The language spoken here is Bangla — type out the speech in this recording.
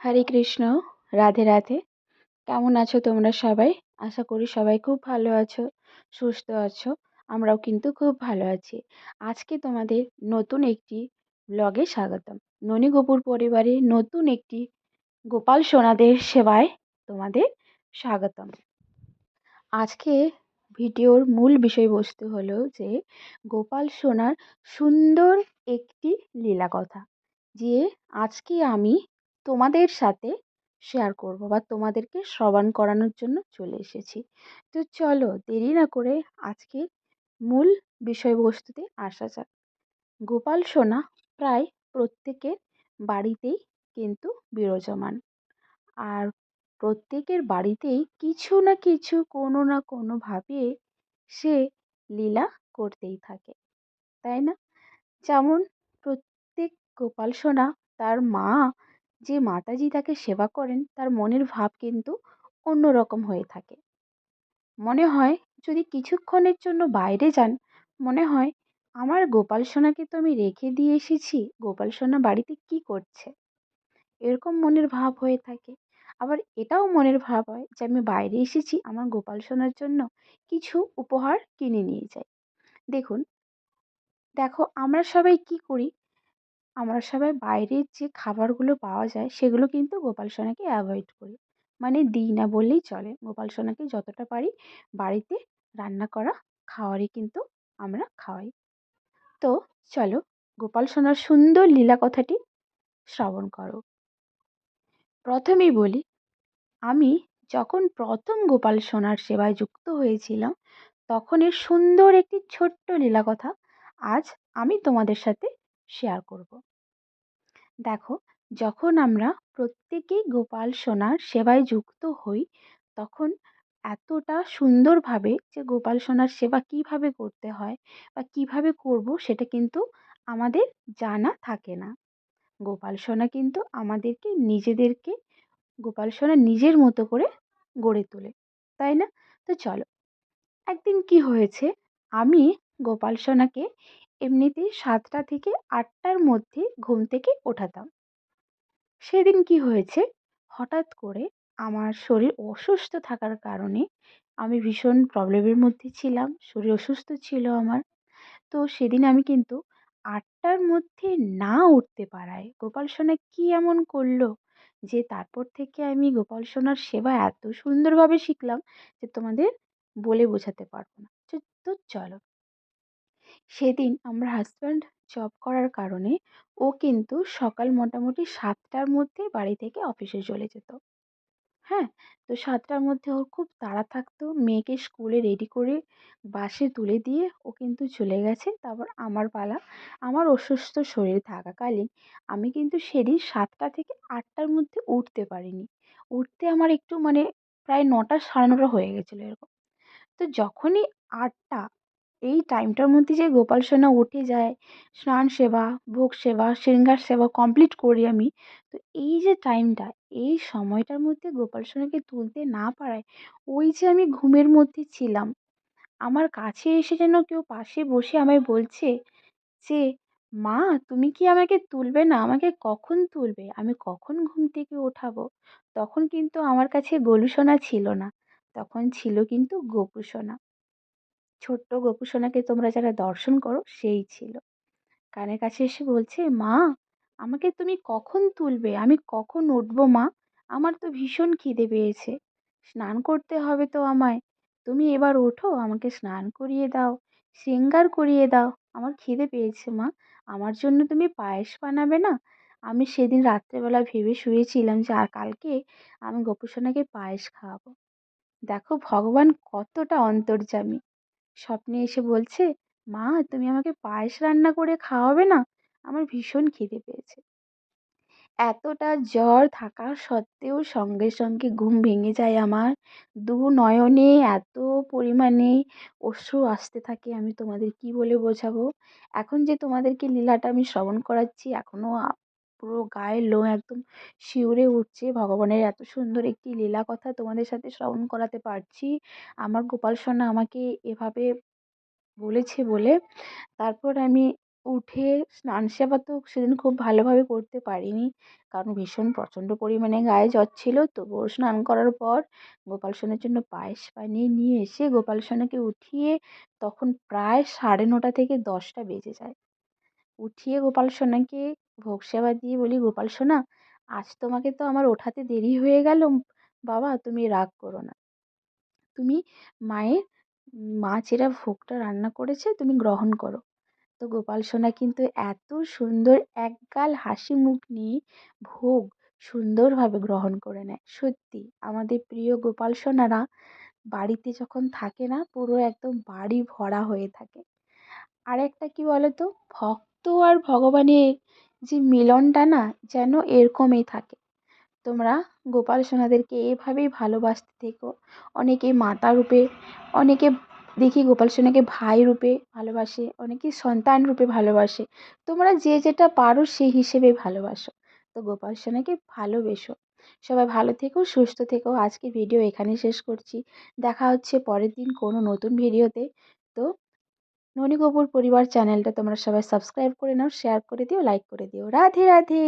হরে কৃষ্ণ, রাধে রাধে। কেমন আছো তোমরা সবাই? আশা করি সবাই খুব ভালো আছো, সুস্থ আছো, আমরাও কিন্তু খুব ভালো আছি। আজকে তোমাদের নতুন একটি ব্লগে স্বাগতম। ননী গোপুর পরিবারে নতুন একটি গোপাল সোনাদের সেবায় তোমাদের স্বাগতম। আজকে ভিডিওর মূল বিষয়বস্তু হলো যে, গোপাল সোনার সুন্দর একটি লীলা কথা যে আজকে আমি তোমাদের সাথে শেয়ার করব বা তোমাদেরকে শ্রবণ করানোর জন্য চলে এসেছি। তো চলো দেরি না করে আজকে মূল বিষয়বস্তুতে আসা যাক। গোপাল সোনা প্রায় প্রত্যেকের বাড়িতেই কিন্তু বিরাজমান। আর প্রত্যেকের বাড়িতেই কিছু না কিছু, কোনো না কোনোভাবে সে লীলা করতেই থাকে। তাই না? যেমন প্রত্যেক গোপাল সোনা তার মা যে মাতাজি তাকে সেবা করেন, তার মনের ভাব কিন্তু অন্য রকম হয়ে থাকে। মনে হয় যদি কিছুক্ষণের জন্য বাইরে যান, মনে হয়, আমার গোপাল সোনাকে তো আমি রেখে দিয়ে এসেছি, গোপাল সোনা বাড়িতে কী করছে? এরকম মনের ভাব হয়ে থাকে। আবার এটাও মনের ভাব হয় যে আমি বাইরে এসেছি, আমার গোপাল সোনার জন্য কিছু উপহার কিনে নিয়ে যাই। দেখুন, দেখো আমরা সবাই কী করি? আমরা সবাই বাইরের যে খাবারগুলো পাওয়া যায়, সেগুলো কিন্তু গোপাল সোনাকে অ্যাভয়েড করি। মানে দিই না বললেই চলে। গোপাল সোনাকে যতটা পারি বাড়িতে রান্না করা খাওয়ারই কিন্তু আমরা খাওয়াই। তো চলো, গোপাল সোনার সুন্দর লীলা কথাটি শ্রবণ করো। প্রথমেই বলি, আমি যখন প্রথম গোপাল সোনার সেবায় যুক্ত হয়েছিলাম তখনের সুন্দর একটি ছোট্ট লীলা কথা আজ আমি তোমাদের সাথে শেয়ার করব। দেখো, যখন আমরা প্রত্যেকেই গোপাল সোনার সেবায় যুক্ত হই, তখন এতটা সুন্দরভাবে যে গোপাল সোনার সেবা কীভাবে করতে হয় বা কীভাবে করব সেটা কিন্তু আমাদের জানা থাকে না। গোপাল সোনা কিন্তু আমাদেরকে, নিজেদেরকে গোপাল সোনা নিজের মতো করে গড়ে তোলে, তাই না? তো চলো, একদিন কি হয়েছে? আমি গোপাল সোনাকে এমনিতেই সাতটা থেকে আটটার মধ্যে ঘুম থেকে ওঠাতাম। সেদিন কি হয়েছে? হঠাৎ করে আমার শরীর অসুস্থ থাকার কারণে আমি ভীষণ প্রবলেমের মধ্যে ছিলাম, শরীর অসুস্থ ছিল আমার। তো সেদিন আমি কিন্তু আটটার মধ্যে না উঠতে পারায়। গোপাল সোনা কী এমন করল যে তারপর থেকে আমি গোপাল সোনার সেবা এত সুন্দরভাবে শিখলাম যে তোমাদের বলে বোঝাতে পারব না। তো চলো। সেদিন আমার হাজব্যান্ড জব করার কারণে ও কিন্তু সকাল মোটামুটি সাতটার মধ্যে বাড়ি থেকে অফিসে চলে যেত। হ্যাঁ তো সাতটার মধ্যে ওর খুব তাড়া থাকতো, মেয়েকে স্কুলে রেডি করে বাসে তুলে দিয়ে ও কিন্তু চলে গেছে। তারপর আমার পালা, আমার অসুস্থ শরীর থাকাকালীন আমি কিন্তু সেদিন সাতটা থেকে আটটার মধ্যে উঠতে পারিনি। উঠতে আমার একটু মানে প্রায় নটা সাড়ে নটা হয়ে গেছিল এরকম। তো যখনই আটটা এই টাইমটার মধ্যে যে গোপাল সোনা উঠে যায়, স্নান সেবা, ভোগ সেবা, শৃঙ্গার সেবা কমপ্লিট করি আমি, তো এই যে টাইমটা এই সময়টার মধ্যে গোপাল সোনাকে তুলতে না পারায় ওই যে আমি ঘুমের মধ্যে ছিলাম, আমার কাছে এসে যেন কেউ পাশে বসে আমায় বলছে যে, মা, তুমি কি আমাকে তুলবে না? আমাকে কখন তুলবে? আমি কখন ঘুম থেকে ওঠাবো তখন কিন্তু আমার কাছে গোলু সোনা ছিল না, তখন ছিল কিন্তু গোপু সোনা। ছোট্ট গোপু সোনাকে তোমরা যারা দর্শন করো, সেই ছিল। কানের কাছে এসে বলছে, মা, আমাকে তুমি কখন তুলবে? আমি কখন উঠবো, মা? আমার তো ভীষণ খিদে পেয়েছে। স্নান করতে হবে তো আমায়। তুমি এবার ওঠো, আমাকে স্নান করিয়ে দাও শৃঙ্গার করিয়ে দাও। আমার খিদে পেয়েছে, মা। আমার জন্য তুমি পায়েস বানাবে না? আমি সেদিন রাত্রেবেলা ভেবে শুয়েছিলাম যে, আর কালকে আমি গোপু সোনাকে পায়েস খাওয়াবো। দেখো, ভগবান কতটা অন্তর্যামী। স্বপ্নে এসে বলছে, মা, তুমি আমাকে পায়েস রান্না করে খাওয়াবে না? আমার ভীষণ খিদে পেয়েছে। এতটা জ্বর থাকা সত্ত্বেও সঙ্গে সঙ্গে ঘুম ভেঙে যায় আমার। দু নয়নে এত পরিমাণে অশ্রু আসতে থাকে, আমি তোমাদের কী বলে বোঝাবো? এখন যে তোমাদেরকে লীলাটা আমি শ্রবণ করাচ্ছি এখনও পুরো গায়ের লোম একদম শিউরে উঠছে। ভগবানের এত সুন্দর একটি লীলা কথা তোমাদের সাথে শ্রবণ করাতে পারছি। আমার গোপাল সোনা আমাকে এভাবে বলেছে বলে। তারপর আমি উঠে স্নান সেবা তো সেদিন খুব ভালোভাবে করতে পারিনি, কারণ ভীষণ প্রচণ্ড পরিমাণে গায়ে জ্বর ছিল। তবুও স্নান করার পর গোপাল সোনার জন্য পায়েস বানিয়ে নিয়ে এসে গোপাল সোনাকে উঠিয়ে তখন প্রায় সাড়ে নটা থেকে দশটা বেজে যায়। উঠিয়ে গোপাল সোনাকে ভোগ সেবা দিয়ে বলি, গোপাল সোনা, আজ তোমাকে তো আমার ওঠাতে দেরি হয়ে গেল। বাবা, তুমি রাগ করো না। তুমি মায়ের, মা যেটা ভোগটা রান্না করেছে, তুমি গ্রহণ করো। তো গোপাল সোনা কিন্তু এত সুন্দর একগাল হাসি মুখ নিয়ে ভোগ সুন্দরভাবে গ্রহণ করে নেয়। সত্যি, আমাদের প্রিয় গোপাল সোনারা বাড়িতে যখন থাকে না, পুরো একদম বাড়ি ভরা হয়ে থাকে। আর একটা কী বলো তো ভক্ত আর ভগবানের যে মিলনটা না যেন এরকমই থাকে। তোমরা গোপাল সোনাদেরকে এভাবেই ভালোবাসতে থেকো। অনেকে মাতা রূপে, অনেকে দেখি গোপাল সোনাকে ভাই রূপে ভালোবাসে, অনেকে সন্তান রূপে ভালোবাসে। তোমরা যে যেটা পারো সেই হিসেবে ভালোবাসো। তো গোপাল সোনাকে ভালোবেসো। সবাই ভালো থেকো, সুস্থ থেকো। আজকে ভিডিও এখানেই শেষ করছি। দেখা হচ্ছে পরের দিন কোনো নতুন ভিডিওতে। তো ননী কপুর পরিবার চ্যানেলটা তোমরা সবাই সাবস্ক্রাইব করে নাও শেয়ার করে দিও লাইক করে দিও। রাধে রাধে।